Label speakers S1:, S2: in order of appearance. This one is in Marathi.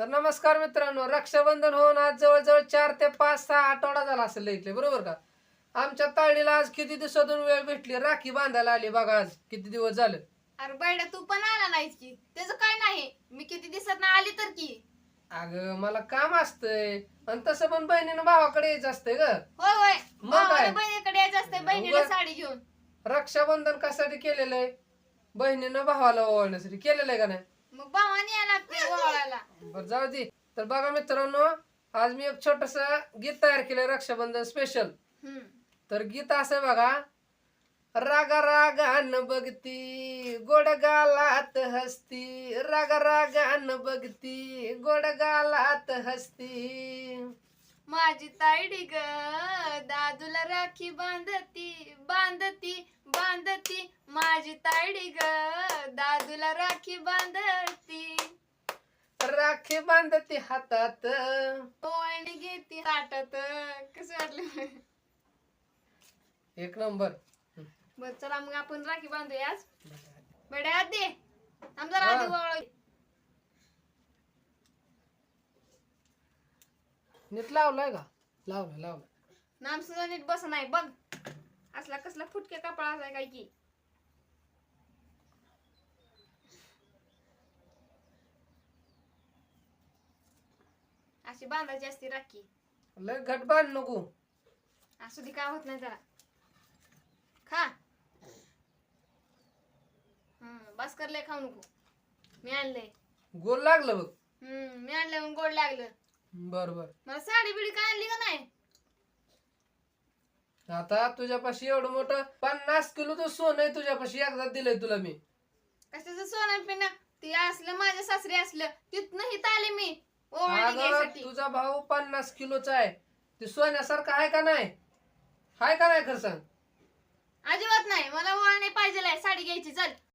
S1: तर नमस्कार मित्रांनो रक्षाबंधन होऊन आज जवळजवळ चार ते पाच सहा आठवडा झाला असेल इथले बरोबर का? आमच्या ताळीला आज किती दिवसातून वेळ भेटली? राखी बांधायला आली बघा आज किती दिवस झाले?
S2: अरे बैडा तू पण आला नाहीस की? त्याचं काय नाही मी किती दिवसात ना आली तर की?
S1: अगं मला काम असतंय आणि तसं पण बहिणीनं भावाकडे यायचं असतंय ग.
S2: होय होय.
S1: मग काय?
S2: भावाला बहिणीकडे यायचं असते बहिणीला
S1: उगाच-
S2: साडी घेऊन.
S1: रक्षाबंधन कशासाठी केलेलं आहे? बहिणीनं भावाला ओवाळण्यासाठी केलेलं आहे का नाही?
S2: मग भावाने यायला
S1: बरं जाऊ दे. तर बघा मित्रांनो आज मी एक छोटस गीत तयार केलंय रक्षाबंधन स्पेशल. तर गीत असं बघा. रागा रागान बघती गोड गालात हसती. रागा रागान बघती गोड गालात हसती.
S2: माझी तायडी ग दादूला राखी बांधती बांधती बांधती. माझी तायडी ग दादूला राखी बांधती.
S1: राखी बांधती हातात.
S2: ओवाळणी घेते ताटात. कसं वाटलं?
S1: एक नंबर.
S2: बर चला मग आपण राखी बांधूया आज. बेड्या हात दे आमचा. राधी ओवाळ
S1: नीट लावलाय का? लावलाय लावलाय.
S2: नाम सुद्धा नीट बस नाही. बघ असला कसला फुटके कपडा असाय काय की. अशी बांधायची असते राखी.
S1: लय घट बांध नको.
S2: असू दे काय होत नाही जरा. खा. हम्म बस कर लय खाऊ नको. मी आणलंय.
S1: गोल लागलं बघ.
S2: हम्म मी आणलंय म्हणून गोड लागलं.
S1: बर बर.
S2: मला साडी बिडी काय आणली का नाही?
S1: आता तुझ्यापाशी एवढं मोठं पन्नास किलो तर सोनं आहे तुझ्यापाशी एकदा दिलंय तुला मी.
S2: कशाचं सोनं पिणं ते असलं माझ्या सासरी असलं तिथनं हित आले मी. ओवाळणी
S1: अगं
S2: घ्यायसाठी.
S1: तुझा भाऊ पन्नास किलोचा आहे. ते सोन्यासारखा आहे का नाही? हाय का नाही खरं सांग?
S2: अजिबात नाही. मला ओवाळणी पाहिजे साडी घ्यायची. चल.